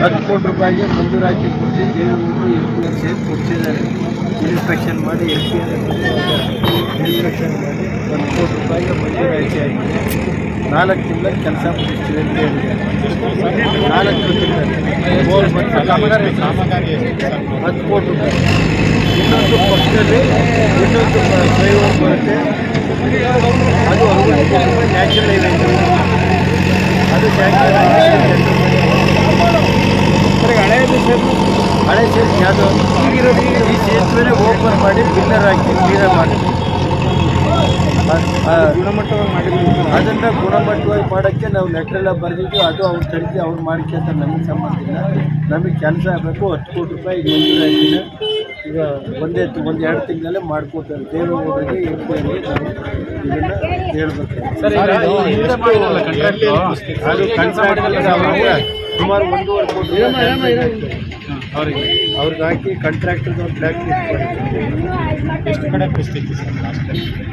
ಹತ್ತು ಕೋಟಿ ರೂಪಾಯಿಗೆ ಮಂಜೂರು ಹಾಕಿ ಕೊಟ್ಟು ದೇವರು ಎಲ್ ಸೇರಿ ಕೊಡ್ತಿದ್ದಾರೆ ಇನ್ಸ್ಪೆಕ್ಷನ್ ಮಾಡಿ ಎಲ್ ಪಿ ಇನ್ಸ್ಪೆಕ್ಷನ್ ಮಾಡಿ ಒಂದು ಕೋಟಿ ರೂಪಾಯಿಗೆ ಮಂಜೂರು ಆಯ್ಕೆ ಆಗಿದೆ. ನಾಲ್ಕು ತಿಂಗಳ ಕೆಲಸ ಮುಗಿಸ್ತೀವಿ ಅಂತ ಹೇಳಿದ್ದಾರೆ. ನಾಲ್ಕು ತಿಂಗಳಲ್ಲಿ ಹತ್ತು ಕೋಟಿ ರೂಪಾಯಿ. ಇನ್ನೊಂದು ಪಕ್ಷದಲ್ಲಿ, ಇನ್ನೊಂದು ಫ್ಲೈಓವರ್ ಬರುತ್ತೆ. ಅದು ರೂಪಾಯಿ ನ್ಯಾಚುರಲ್ ಹೈವೇ ಹಳೆಯದು ಹಳೆ ಸೇತು ಯಾವುದು ಈಗಿರೋದು ಈ ಸೇತುವೆನೇ ಓಪನ್ ಮಾಡಿ ಪಿಲ್ಲರ್ ಹಾಕಿ ಕ್ಲೀನರ್ ಮಾಡಿ ಗುಣಮಟ್ಟವಾಗಿ ಮಾಡಿದ್ವಿ ಅದನ್ನು ಗುಣಮಟ್ಟವಾಗಿ ಮಾಡೋಕ್ಕೆ ನಾವು ಲೆಟ್ರೆಲ್ಲ ಬರೆದಿದ್ದು ಅದು ಅವ್ರು ತಡಿಕೆ ಅವ್ರು ಮಾಡಿಕೆ ಅಂತ ನಮಗೆ ಸಂಬಂಧ ಇಲ್ಲ. ನಮಗೆ ಕೆಲಸ ಆಗಬೇಕು. ಹತ್ತು ಕೋಟಿ ರೂಪಾಯಿ ಆಗಿದೆ ಈಗ ಒಂದೇ ಒಂದು ಎರಡು ತಿಂಗಳಲ್ಲೇ ಮಾಡ್ಕೋತಾರೆ ದೇವೇಗೌಡರಿಗೆ ಎಂ ಇದನ್ನು ಹೇಳ್ಬೇಕು. ಸುಮಾರು ಒಂದೂವರೆ ಕೋಟಿ ಅವರಿಗೆ ಅವ್ರಿಗೆ ಹಾಕಿ ಕಾಂಟ್ರಾಕ್ಟರ್ದು ಒಂದು ಮಾಡಿದ್ರು ಎಷ್ಟು ಕಡೆ ಪರಿಸ್ಥಿತಿ ಸರ್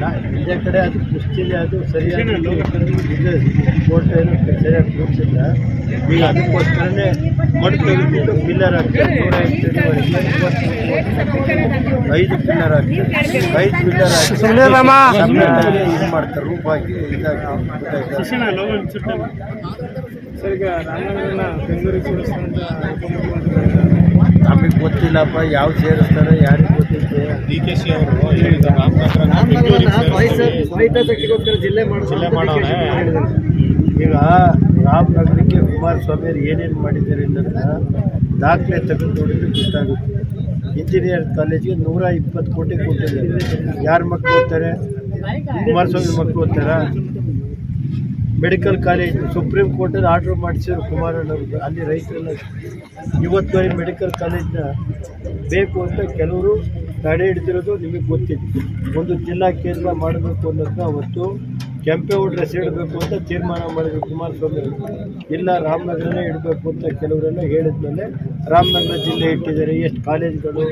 ಲಾಸ್ಟ್ ಇದೇ ಕಡೆ ಅದು ಕುಸ್ತಿಲಿ ಅದು ಸರಿಯಾಗಿ ಇದೆ ಕೋರ್ಟ್ ಏನು ಸರಿಯಾಗಿ ಕೂರಿಸಿಲ್ಲ ಈಗ ಅದಕ್ಕೋಸ್ಕರನೇ ಮಣ್ಣು ತೆಗೆದುಬಿಟ್ಟು ಪಿಲ್ಲರ್ ಹಾಕ್ತಾರೆ. ನೂರ ಎಂಟು ಐದು ಪಿಲ್ಲರ್ ಹಾಕ್ತಾರೆ. ಐದು ಪಿಲ್ಲರ್ ಹಾಕಿ ಇದು ಮಾಡ್ತಾರೆ. ರೂಪ ಹಾಕಿ ಸರ್ ಈಗ ರಾಮನಗರನ ಬೆಂಗಳೂರಿಗೆ ಸೇರಿಸ್ತಂತ ನಮಗೆ ಗೊತ್ತಿಲ್ಲಪ್ಪ ಯಾವ ಸೇರಿಸ್ತಾರೆ ಯಾರಿಗೆ ಗೊತ್ತಿದೆ ಡಿ ಕೆ ಶಿ ಅವರು ಹೇಳಿದ ಜಿಲ್ಲೆ ಜಿಲ್ಲೆ ಮಾಡೋನೆ ಈಗ ರಾಮನಗರಕ್ಕೆ ಕುಮಾರಸ್ವಾಮಿ ಅವರು ಏನೇನು ಮಾಡಿದ್ದಾರೆ ಅನ್ನೋದನ್ನ ದಾಖಲೆ ತೆಗೆದು ನೋಡಿದ್ರೆ ಗೊತ್ತಾಗುತ್ತೆ. ಇಂಜಿನಿಯರ್ ಕಾಲೇಜಿಗೆ ನೂರ ಇಪ್ಪತ್ತು ಕೋಟಿ ಕೊಟ್ಟಿದ್ದಾರೆ. ಯಾರ ಮಕ್ಕಳು ಓದ್ತಾರೆ? ಕುಮಾರಸ್ವಾಮಿ ಮಕ್ಕಳು ಓದ್ತಾರಾ? ಮೆಡಿಕಲ್ ಕಾಲೇಜ್, ಸುಪ್ರೀಂ ಕೋರ್ಟಲ್ಲಿ ಆರ್ಡ್ರ್ ಮಾಡಿಸಿದ್ರು ಕುಮಾರಣ್ಣವ್ರಿಗೆ ಅಲ್ಲಿ ರೈತರೆಲ್ಲ ಇವತ್ತುವರೆಗೆ ಮೆಡಿಕಲ್ ಕಾಲೇಜ್ನ ಬೇಕು ಅಂತ ಕೆಲವರು ತಡೆ ಹಿಡಿದಿರೋದು ನಿಮಗೆ ಗೊತ್ತಿತ್ತು ಒಂದು ಜಿಲ್ಲಾ ಕೇಂದ್ರ ಮಾಡಬೇಕು ಅನ್ನೋದನ್ನ ಅವತ್ತು ಕೆಂಪೇಗೌಡರ ಇಡಬೇಕು ಅಂತ ತೀರ್ಮಾನ ಮಾಡಿದ್ರು ಕುಮಾರಸ್ವಾಮಿ. ಇಲ್ಲ, ರಾಮನಗರನೇ ಇಡಬೇಕು ಅಂತ ಕೆಲವರೆಲ್ಲ ಹೇಳಿದ್ಮೇಲೆ ರಾಮನಗರ ಜಿಲ್ಲೆ ಇಟ್ಟಿದ್ದಾರೆ ಎಷ್ಟು ಕಾಲೇಜ್ಗಳು